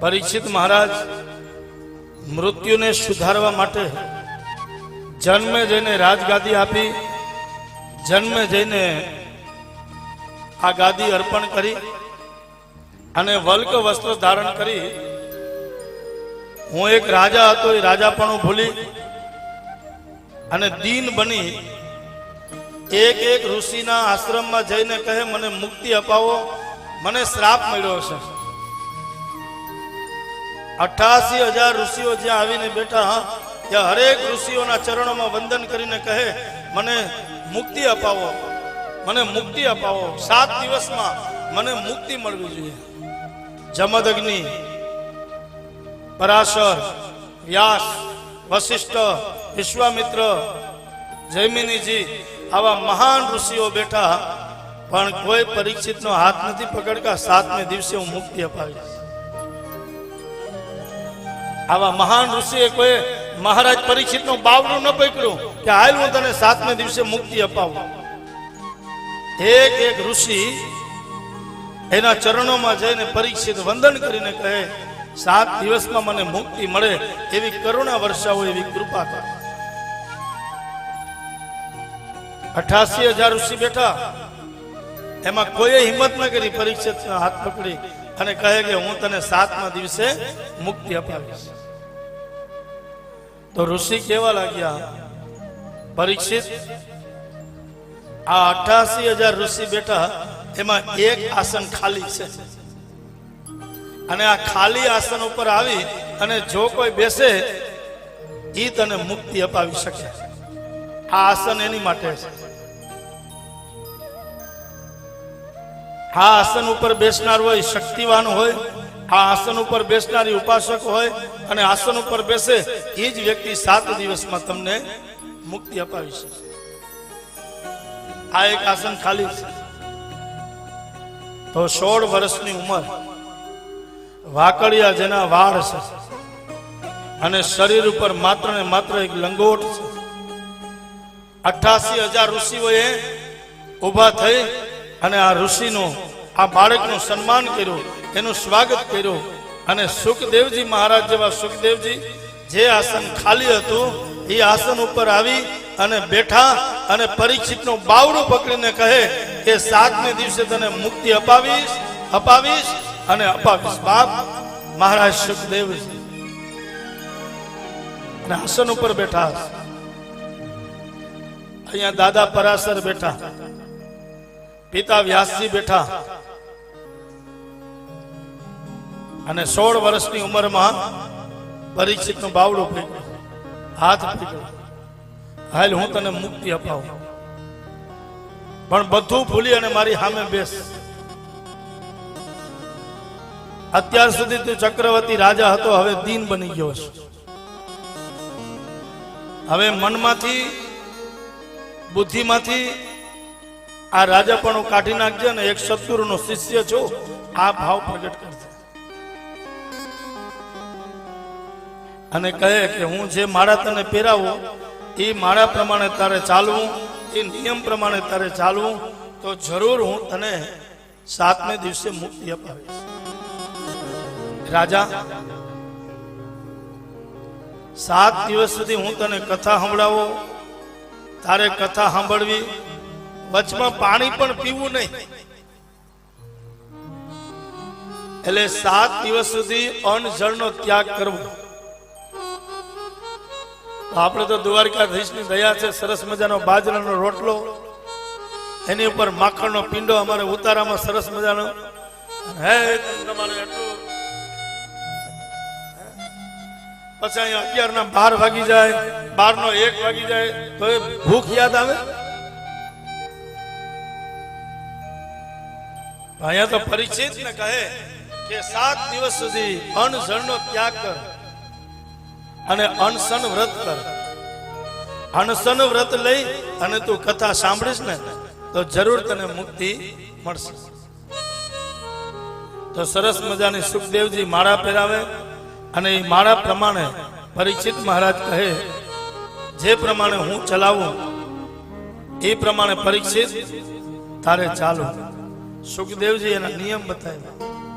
પરીક્ષિત મહારાજ, મૃત્યુને સુધારવા માટે જન્મે જઈને રાજગાદી આપી, જન્મે જઈને આ ગાદી અર્પણ કરી અને વલ્ક વસ્ત્ર ધારણ કરી, હું એક રાજા હતો, એ રાજા પણ ભૂલી અને દીન બની. એક એક ઋષિના આશ્રમમાં જઈને કહે, મને મુક્તિ અપાવો, મને શ્રાપ મળ્યો છે અઠાસી હજાર ઋષિઓ જ્યાં આવીને બેઠા, હા, ત્યાં હરેક ઋષિઓના ચરણોમાં વંદન કરીને કહે, મને મુક્તિ અપાવો, મને મુક્તિ અપાવો. સાત દિવસમાં મને મુક્તિ મળવી જોઈએ. જમદ અગ્નિ પરાશર, વ્યાસ, વશિષ્ઠ, વિશ્વામિત્ર, જૈમિનીજી, આવા મહાન ઋષિઓ બેઠા, પણ કોઈ પરીક્ષિતનો હાથ નથી પકડતા. સાતમે દિવસે હું મુક્તિ અપાવીશ. આવા મહાન ઋષિએ કોઈ મહારાજ પરીક્ષિતનું બાવડું ન પકડ્યું કે હાલ હું તને સાતમે દિવસે મુક્તિ અપાવું. એક એક ઋષિ એના ચરણોમાં જઈને પરીક્ષિત વંદન કરીને કહે, સાત દિવસમાં મને મુક્તિ મળે એવી કરુણા વર્ષાઓ, એવી કૃપા કર. અઠાસી હજાર ઋષિ બેઠા. એમાં કોઈએ હિંમત ન કરી પરીક્ષિત હાથ પકડી અને કહે કે હું તને સાતમા દિવસે મુક્તિ અપાવીશ. તો ઋષિ કેવા લાગ્યા? પરીક્ષિત, આ અઠાસી હજાર ઋષિ બેઠા એમાં એક આસન ખાલી છે. અને આ ખાલી આસન ઉપર આવી અને જો કોઈ બેસે એ તને મુક્તિ અપાવી શકે. આ આસન એની માટે છે. આ આસન ઉપર બેસનાર હોય, શક્તિવાન હોય આ આસન ઉપર બેસનારી ઉપાસક હોય અને આસન ઉપર બેસે, એ જ વ્યક્તિ સાત દિવસમાં તમને મુક્તિ અપાવી શકે. આ એક આસન ખાલી છે. તો સોળ વર્ષની ઉંમર વાકડિયા જેના વાળ છે અને શરીર ઉપર માત્ર ને માત્ર એક લંગોટ છે. અઠાસી હજાર ઋષિઓએ ઊભા થઈ અને આ ઋષિનું, આ બાળકનું સન્માન કર્યું, એનું સ્વાગત કર્યું. અને સુખદેવજી મહારાજ જેવા સુખદેવજી, જે આસન ખાલી હતું, એ આસન ઉપર આવી અને બેઠા અને પરીક્ષિતનો બાવડું પકડીને કહે કે સાતમે દિવસે તને મુક્તિ અપાવીશ અપાવીશ અને અપાવીશ. બાપ, મહારાજ સુખદેવજી. અને આસન ઉપર બેઠા. અહીંયા દાદા પરાસર બેઠા. પિતા વ્યાસજી બેઠા. અને સોળ વર્ષની ઉંમરમાં પરીક્ષિતનું બાવડું ફેંક્યું હાથ ફેંક્યો હાલ હું તને મુક્તિ અપાવું. પણ બધું ભૂલી અને મારી સામે બેસ. અત્યાર સુધી તું ચક્રવર્તી રાજા હતો, હવે દીન બની ગયો છે. હવે મનમાંથી, બુદ્ધિમાંથી આ રાજાપણું કાઢી નાખજે અને એક સત્ગુરુનો શિષ્ય છો. આ ભાવ પ્રગટ કરજે. અને કહે કે હું જે માળા તને પહેરાવું એ માળા પ્રમાણે તારે ચાલવું એ નિયમ પ્રમાણે તારે ચાલવું, તો જરૂર હું તને સાતમે દિવસે મુક્તિ અપાવીશ. રાજા, સાત દિવસ સુધી હું તને કથા સંભળાવો, તારે કથા સાંભળવી વચમાં પાણી પણ પીવું નહીં. એટલે સાત દિવસ સુધી અન્ન જળનો ત્યાગ કરવો. આપણે તો દ્વારકાધીશની દયા છે, સરસ મજાનો બાજરાનો રોટલો, એની ઉપર માખણનો પિંડો અમારે ઉતારામાં સરસ મજાનો. હે પછી અહીંયા અગિયાર ના બાર વાગી જાય બાર નો એક વાગી જાય, તો ભૂખ યાદ આવે? અહીંયા તો પરિચિત ને કહે કે સાત દિવસ સુધી અન્નજળનો ત્યાગ કર અને અનશન વ્રત કર. અનશન વ્રત લઈ અને તું કથા સાંભળીશ ને તો જરૂર તને મુક્તિ મળશે. તો સરસ મજાની સુખદેવજી માળા પહેરાવે અને એ માળા પ્રમાણે પરિચિત મહારાજ કહે, જે પ્રમાણે હું ચલાવું, એ પ્રમાણે પરીક્ષિત તારે ચાલુ સુખદેવજી એના નિયમ બતાવ્યા.